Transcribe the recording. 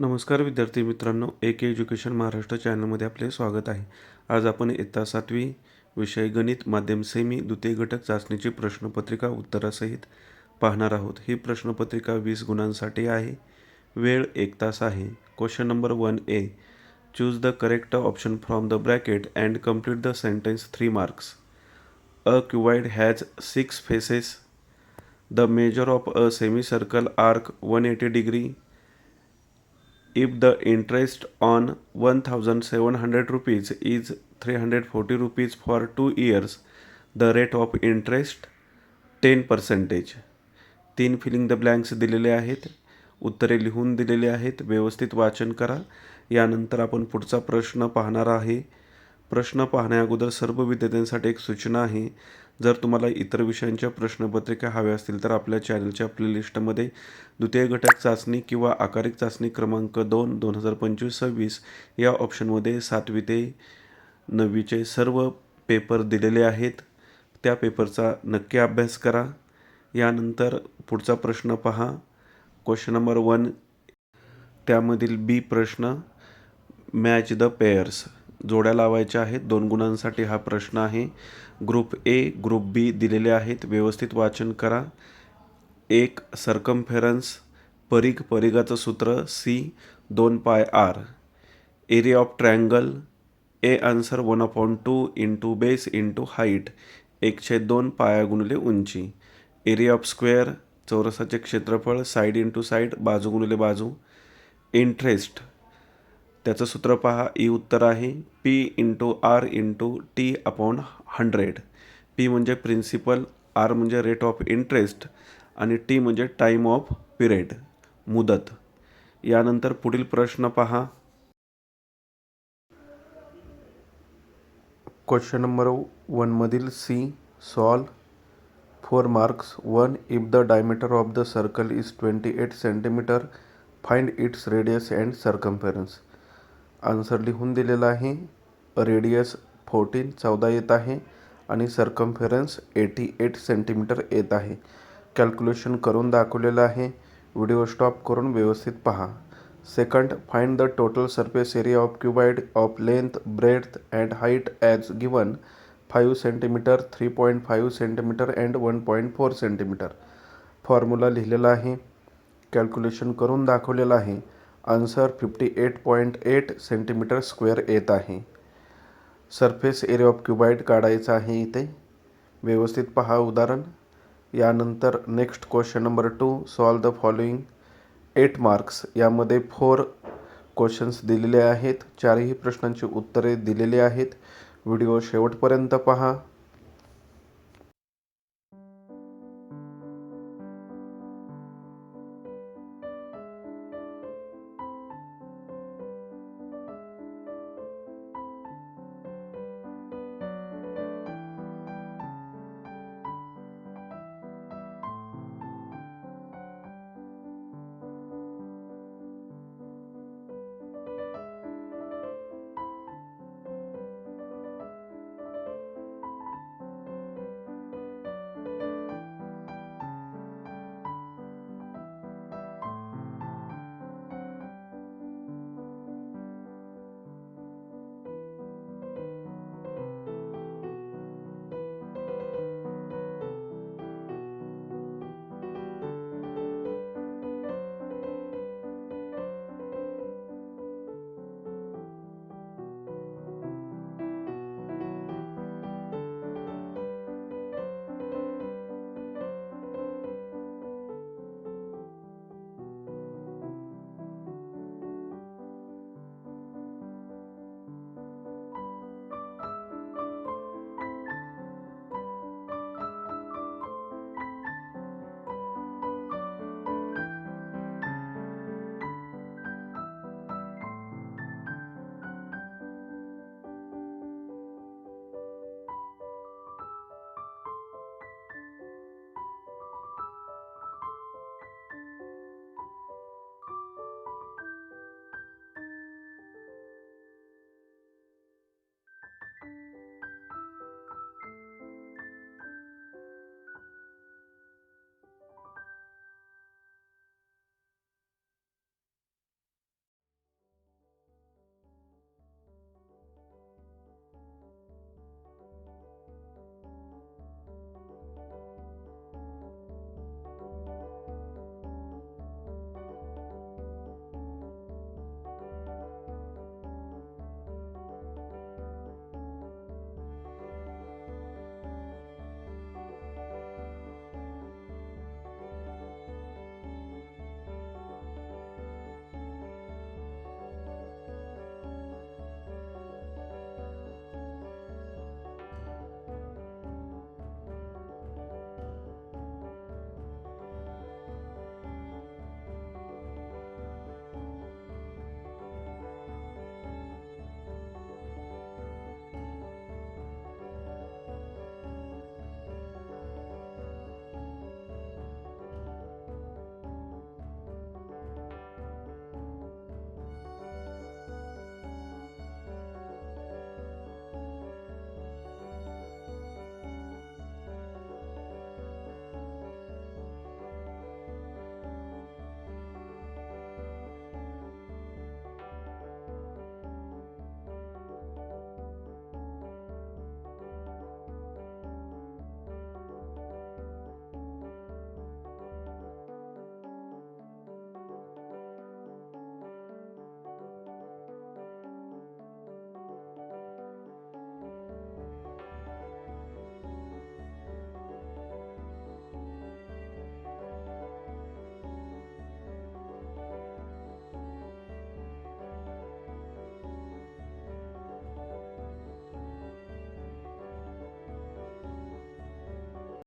नमस्कार विद्यार्थी मित्रांनो ए के एज्युकेशन महाराष्ट्र चॅनलमध्ये आपले स्वागत आहे. आज आपण इयत्ता सातवी विषय गणित माध्यम सेमी द्वितीय घटक चाचणीची प्रश्नपत्रिका उत्तरासहित पाहणार आहोत. ही प्रश्नपत्रिका वीस गुणांसाठी आहे. वेळ एक तास आहे. Question number one A choose the correct option from the bracket and complete the sentence three marks a cuboid has six faces the measure of a semi circle arc one eighty degree if the interest on one thousand seven hundred rupees is three hundred forty rupees for two years the rate of interest ten percentage तीन filling the blanks दिलेले आहेत. उत्तरे लिहून दिलेले आहेत. व्यवस्थित वाचन करा. यानंतर आपण पुढचा प्रश्न पाहणार आहे. प्रश्न पाहण्या अगोदर सर्व विद्यार्थ्यांसाठी एक सूचना आहे. जर तुम्हाला इतर विषयांच्या प्रश्नपत्रिका हव्या असतील तर आपल्या चॅनलच्या प्लेलिस्टमध्ये द्वितीय घटक चाचणी किंवा आकारिक चाचणी क्रमांक दोन दोन हजार पंचवीस सव्वीस या ऑप्शनमध्ये सातवी ते नववीचे सर्व पेपर दिलेले आहेत. त्या पेपरचा नक्की अभ्यास करा. यानंतर पुढचा प्रश्न पहा. क्वेश्चन नंबर वन त्यामधील बी प्रश्न मॅच द पेयर्स. जोड्या लावायच्या आहेत. दोन गुणांसाठी हा प्रश्न आहे. ग्रुप ए ग्रुप बी दिलेले आहेत. व्यवस्थित वाचन करा. एक सरकमफेरन्स परिघ परिघाचं सूत्र सी दोन pi R area of triangle A answer one upon two into base into height एकशे दोन पाया गुणले उंची. एरिया ऑफ स्क्वेअर चौरसाचे क्षेत्रफळ साईड इंटू साईड बाजू गुणले बाजू. इंटरेस्ट त्याचं सूत्र पहा. ई उत्तर आहे. P into R into T upon hundred. P म्हणजे प्रिन्सिपल आर म्हणजे रेट ऑफ इंटरेस्ट आणि टी म्हणजे टाईम ऑफ पिरियड मुदत. यानंतर पुढील प्रश्न पहा. Question number वनमधील C solve four marks one if the diameter of the circle is twenty eight centimetre find its radius and circumference. Answer लिहून दिलेला आहे. रेडियस फोर्टीन चौदा येत आहे आणि सर्कम्फरन्स एटी एट सेंटीमीटर येत आहे. कॅल्क्युलेशन करून दाखवलेलं आहे. व्हिडिओ स्टॉप करून व्यवस्थित पहा. Second find the total surface area of cuboid of length breadth and height as given five centimetre three point five centimetre and one point four centimetre formula लिहिलेला आहे. कॅल्क्युलेशन करून दाखवलेलं आहे. Answer fifty eight point eight centimetre square येत आहे. Surface area of cuboid काढायचा आहे इथे. व्यवस्थित पहा उदाहरण. यानंतर next question number two solve the following eight marks. यामध्ये फोर क्वेश्चन्स दिलेले आहेत. चारही प्रश्नांची उत्तरे दिलेली आहेत. व्हिडिओ शेवटपर्यंत पहा.